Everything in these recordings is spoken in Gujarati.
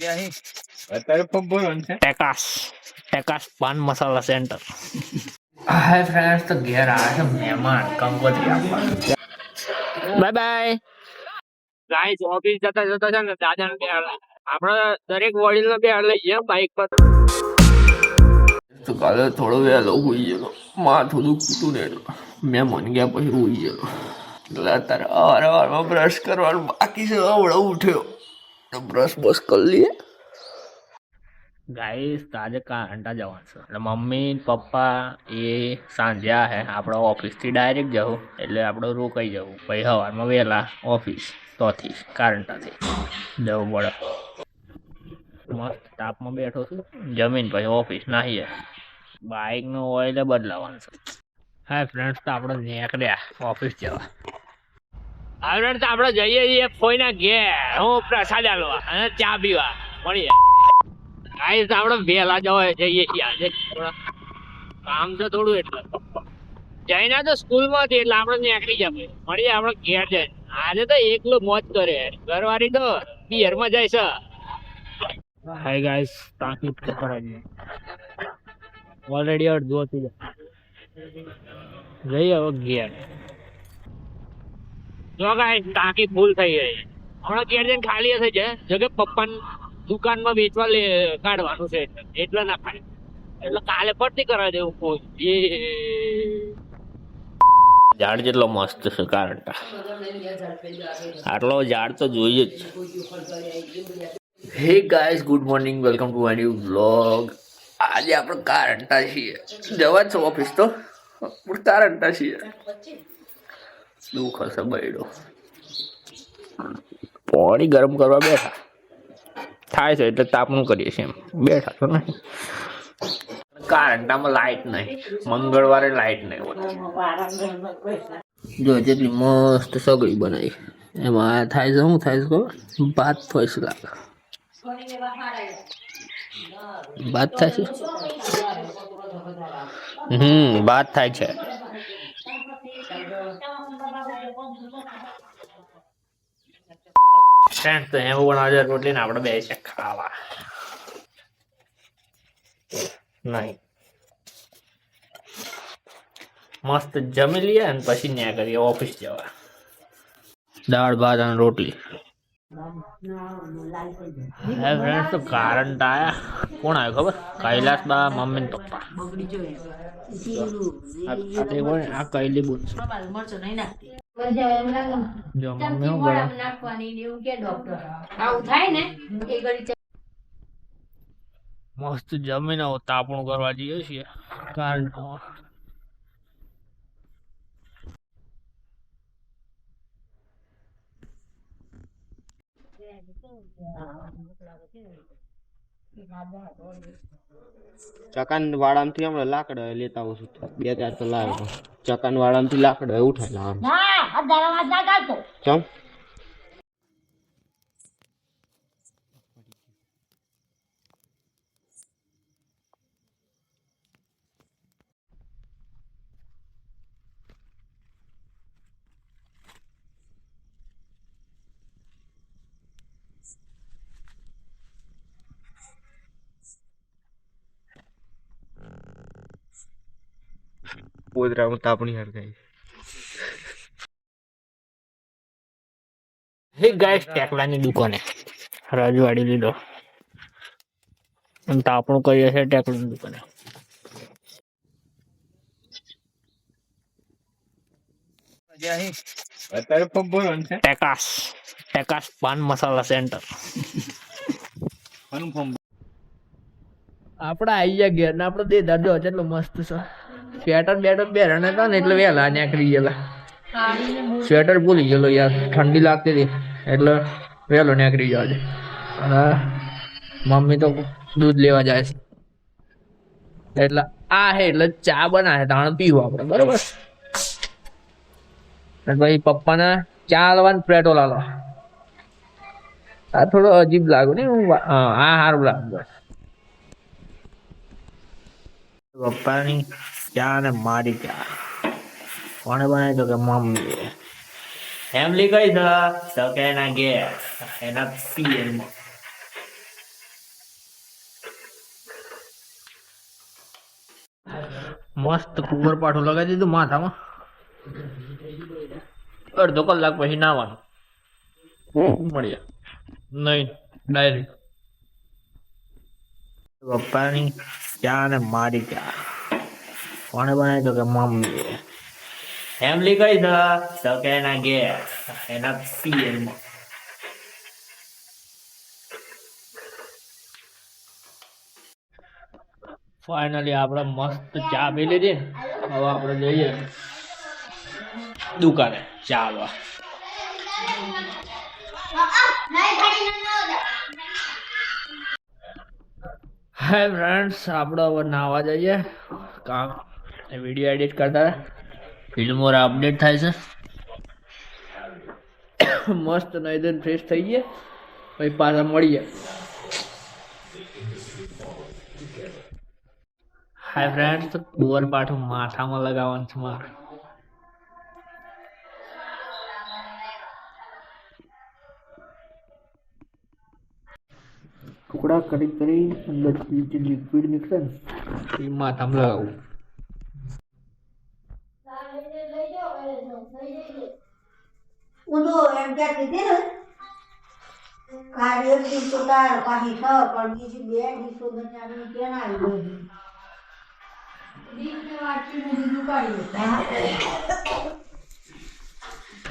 અત્યારે પગ છે. ટેકાસ. ટેકાસ paan masala centre. Hi friends તો ઘેર આવ્યા છે મહેમાન કંકોત્રી આપવા. બાય બાય ગાઈસ ઓફિસ જતા જતા છે ને દાદા બે આપણા દરેક વડીલ નો બે લઈ જઈએ બાઈક પર. તો કાલે થોડો વહેલો હોઈ ગયેલો. માથું દુખતું ને એટલે મેં મન ગયા પછી હોઈ ગયેલો. એટલે અત્યારે અવાર અવારમાં બ્રશ કરવાનું બાકી છે હવડો ઉઠ્યો. તો બ્રશ કરી લઈએ. ગાઈસ આજે કાંટા જવાનું છે. એટલે મમ્મી, પપ્પા, એ સાંજે હે. આપણે ઓફિસથી ડાયરેક્ટ જવું. એટલે આપણે રોકાઈ જવું. પછી સવારમાં વહેલા ઓફિસ, તોથી કારંટાથી જવું પડે. મસ્ત તાપમાં બેઠો છું. જમીન પછી ઓફિસ નાહીએ બાઇકનું ઓઇલ બદલાવાનું છે. હા ફ્રેન્ડ્સ તો આપણે નીકળ્યા ઓફિસ જવા. હા તો આપણે જઈએ છીએ કોઈના ઘેર. હું પ્રસાદ આલવા અને ચા પીવા. મળીએ. ગાઈસ, તો આપણે વહેલા જવા જઈએ છીએ આજે. કામ છે થોડું એટલે. જઈને તો સ્કૂલમાં હતી એટલે આપણે નીકળી જમે મળીએ આપણે ઘેર જઈને. આજે તો એકલો મોજ કરે. ઘરવાળી તો પિયરમાં જાય છે. હાય ગાઈસ ટાંકી પકડાઈ ઓલરેડી અડધું હતું જઈએ હવે ઘેર. જો ગાઈસ ટાંકી ફૂલ થઈ ગઈ હમણાં ઘેર જઈને ખાલી થઈ જાય જો કે પપ્પાની દુકાનમાં વેચવા લે, કાઢવાનું છે. એટલે. ના ખાય એટલે કાલે પડતી કરાવી દેવું કોઈ ઝાડ જેટલો મસ્ત છે કારંટા આટલો ઝાડ તો જોઈએ જ. Hey guys good morning welcome to new vlog આજે આપણે કારંટા છીએ. જવા છે ઓફિસ તો? કારંટા છીએ. દુઃખ હશે બૈડો. પાણી ગરમ કરવા બેઠા. થાય છે એટલે તાપણું કરીએ છીએ એમ. બેઠા તો નહીં કારંટામાં લાઈટ નહીં. મંગળવારે લાઈટ નહીં હોય. જો જેટલી મસ્ત સગડી બનાવી. એમાં થાય છે શું થાય છે ખબર? ભાત થાય છે લાગે ભાત થાય છે? હમ, ભાત થાય છે. ફ્રેન્ડ તો એમ બનાવજો રોટલી ને આપણે બે છે ખાવા નહીં મસ્ત જમી લઈએ અને પછી ન્યા કરીએ ઓફિસ જવા દાળ ભાત અને રોટલી હે ફ્રેન્ડ તો કારણ આયા કોણ આવ્યો ખબર કૈલાસ બા મમ્મી ને પપ્પા? આ કૈલી બોલ મસ્ત જમીને તાપણું કરવા જઈએ છીએ. કારણ ચકાન વાળામાંથી હમણાં લાકડા લેતા આવું છું. બે ચાર તો લાવ્યો ચકાન વાળામાંથી લાકડા ઉઠાય. લાવવાનું ના ચમ પોદરામાં તાપણી હરગાઈ હે ગાઈસ ટેકલાની દુકાને. રાજવાડી લીધો. અને તાપણું કરીએ છે ટેકલાની દુકાને? અત્યારે પગ છે. ટેકાસ ટેકાસ પાન મસાલા સેન્ટર. આપણે આવી ગયા ઘેર ને આપડે દે દાદો એટલો મસ્ત છે. સ્વેટર બેટર પહેરણ હતા ને એટલે વહેલા નીકળી ગયેલા. સ્વેટર ભૂલી ગયેલો યાર ઠંડી લાગતી હતી એટલે વહેલો નીકળી ગયો અને મમ્મી તો દૂધ લેવા જાય છે. એટલે આ હે એટલે ચા બનાવે તાણ પીવું આપણે બરોબર? અને પછી પપ્પાને ચા લાવવાનું પેટ્રોલ આલો. આ થોડો અજીબ લાગુ ને હા આ સારું લાગુ. પપ્પાની ક્યાં મારી ક્યાં? કોને બનાવી તો કે મમ્મી? ફેમિલી કઈ છે? તો કે એના ઘેર એના પીએલમાં મસ્ત કુંવર પાઠું લગાવી દીધું માથામાં. અડધો કલાક પછી નાવાનું. મળ્યા નહીં ડાયરેક્ટ પપ્પાની ક્યાં ને મારી ક્યાં? કોણે બનાવી તો કે મમ્મી? ફેમિલી કઈ છે? તો કે એના ઘેર. એના પિયર ફાઇનલી આપણે મસ્ત ચા પી લીધી હવે આપણે જઈએ દુકાને. ચાલવા હે ફ્રેન્ડ્સ આપણે હવે નાવા જઈએ. કામ વીડિયો એડિટ કરતા ફિલ્મો અપડેટ થાય છે. મસ્ત નૈદન ફ્રેશ થઈ ગયા. પછી પાછા મળીએ. હાય ફ્રેન્ડ્સ બોર પાઠું માથામાં લગાવવાનું છે મારે. ટુકડા કરી કરી અંદર જે લિક્વિડ નીકળે ને, એ માથામાં લગાવવું ઊંધો એમ કે હતી ને કાર્ય દિવસો તાર પાછી છ પણ બીજી બે દિવસો દરમિયાન કેમ આવી ગઈ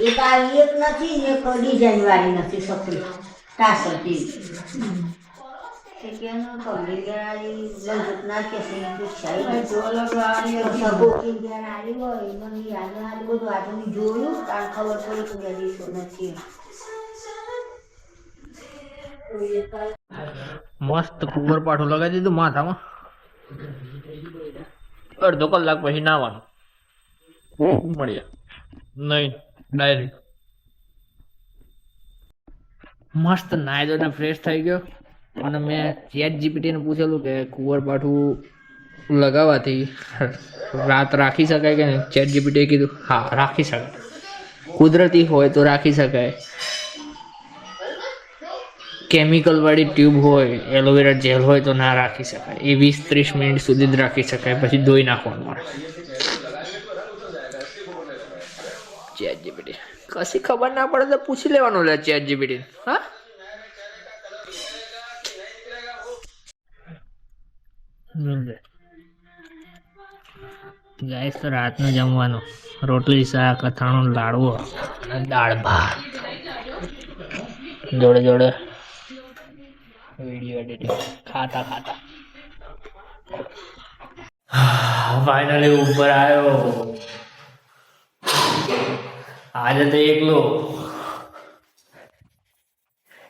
એક આ એક નથી ને એક ડિઝાઇન વાળી નથી સપરી ટાસર જેવી તે કેનો પગડી ગેરાળી લંગટ ના કે છે પૂછાઈ જોલો ગાડી સબો કે ગેરાળી હોય મને યાદ ના બધું આજની જોયું તાર ખબર પડી કે દિવસો નથી મસ્ત કુંવર પાઠું લગાવી દીધું માથામાં. અડધો કલાક પછી નાવાનું. મળ્યા નહીં ડાયરેક્ટ મસ્ત નાયદો ને ફ્રેશ થઈ ગયો. અને મેં ચેટ જીપીટીને પૂછેલું કે કુંવર પાઠું લગાવવાથી રાત રાખી શકાય કે નહીં? ચેટ જીપીટીએ કીધું, હા, રાખી શકાય. કુદરતી હોય તો રાખી શકાય. કેમિકલવાળી ટ્યુબ હોય એલોવેરા જેલ હોય તો ના રાખી શકાય. એ વીસ ત્રીસ મિનિટ સુધી જ રાખી શકાય, પછી ધોઈ નાખવાનું મળે ચેટ જીપીટી કશી ખબર ના પડે તો પૂછી લેવાનું લે ચેટ જીપીટી હા? ગાઈસ, તો રાતનું જમવાનું. રોટલી, શાક, અથાણું, લાડવો અને દાળ ભાત. જોડે જોડે વીડિયો એડિટિંગ. ખાતા ખાતા. ફાઇનલી ઉપર આવ્યો. આજે તો એકલો.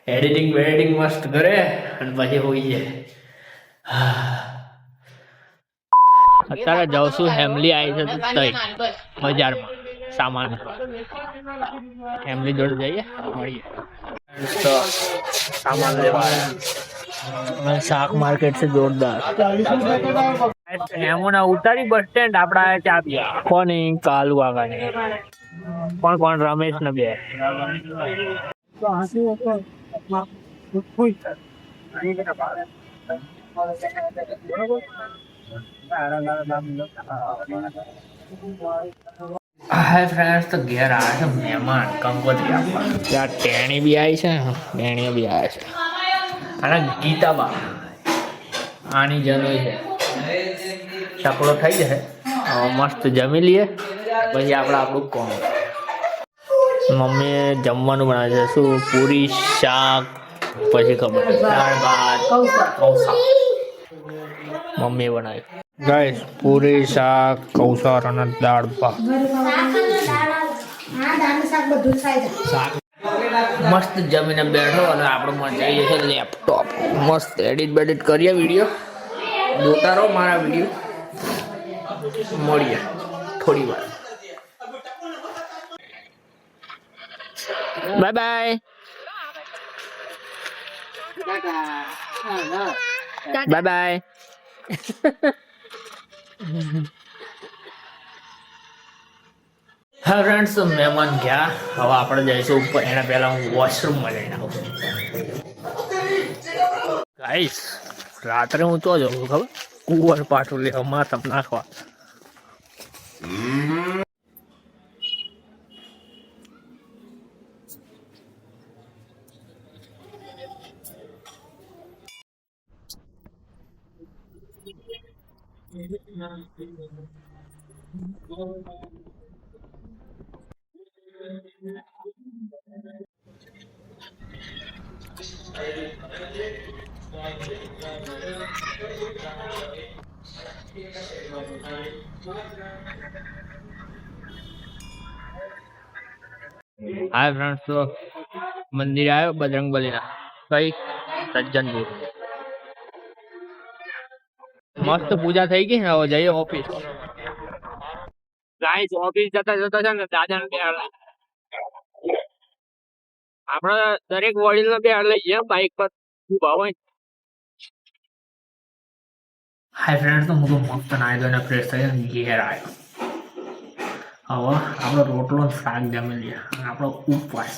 એડિટિંગ વેડિટિંગ મસ્ત કરે અને પછી હોઈ જાય. અત્યારે જાઉં છું હેમલી આવી છે તઈ બજારમાં સામાન. હેમલી જોડે જઈએ મળીએ. તો સામાન લેવા શાક માર્કેટ છે જોરદાર. હેમોના ઉતારી બસ સ્ટેન્ડ આપડા ચા પીએ કોની કાલુ આગળ કોણ કોણ? રમેશ ને બે. હાય ફ્રેન્ડ્સ તો ઘેર આવે છે મહેમાન કંકોત્રી આપવા. ત્યાં ટેણી બી આવી છે ટેણીઓ બી આવે છે. અને ગીતાબા આની જનોઈ છે. ચકડો થઈ જશે. મસ્ત જમી લઈએ. પછી આપણે આપણું કોમ મમ્મીએ જમવાનું બનાવે છે. શું? પૂરી શાક પછી ખબર. દાળ ભાત કૌસા. મમ્મીએ બનાવ્યું. ગાઈસ પૂરી શાક કૌસર અને દાળ ભાત. મસ્ત જમીને બેઠો અને આપણે મચાઈએ છે લેપટોપ મસ્ત એડિટ બેડિટ કરીએ વીડિયો જોતા રહો મારા વીડિયો મળીએ થોડી વાર. બાય બાય બાય બાય હા ફ્રેન્ડ્સ મહેમાન ગયા. હવે આપણે જઈશું ઉપર. એના પહેલા હું વોશરૂમમાં જઈને આવું ગાઈસ રાત્રે હું તો જઉં ખબર? કુંવર પાછું લેવા, માથમ નાખવા. હાય ફ્રેન્ડ્સ તો મંદિર આવ્યો બજરંગ બલીના કઈ? સજ્જનપુર. મસ્ત પૂજા થઈ ગઈ ને હવે જઈએ ઓફિસ ગાઈસ ઓફિસ જતા જતા છે ને દાદા ને બેહાડ આપણા દરેક વડીલ નો બેહાડ લઈ જઈએ બાઈક પર. ઊભા હોય? હાય ફ્રેન્ડ્સ તો હું તો મસ્ત નાહી ધોઈને ફ્રેશ થઈ ને ઘેર આવ્યો. હવે આપણો રોટલો શાક જમી લઈએ આપણો ઉપવાસ.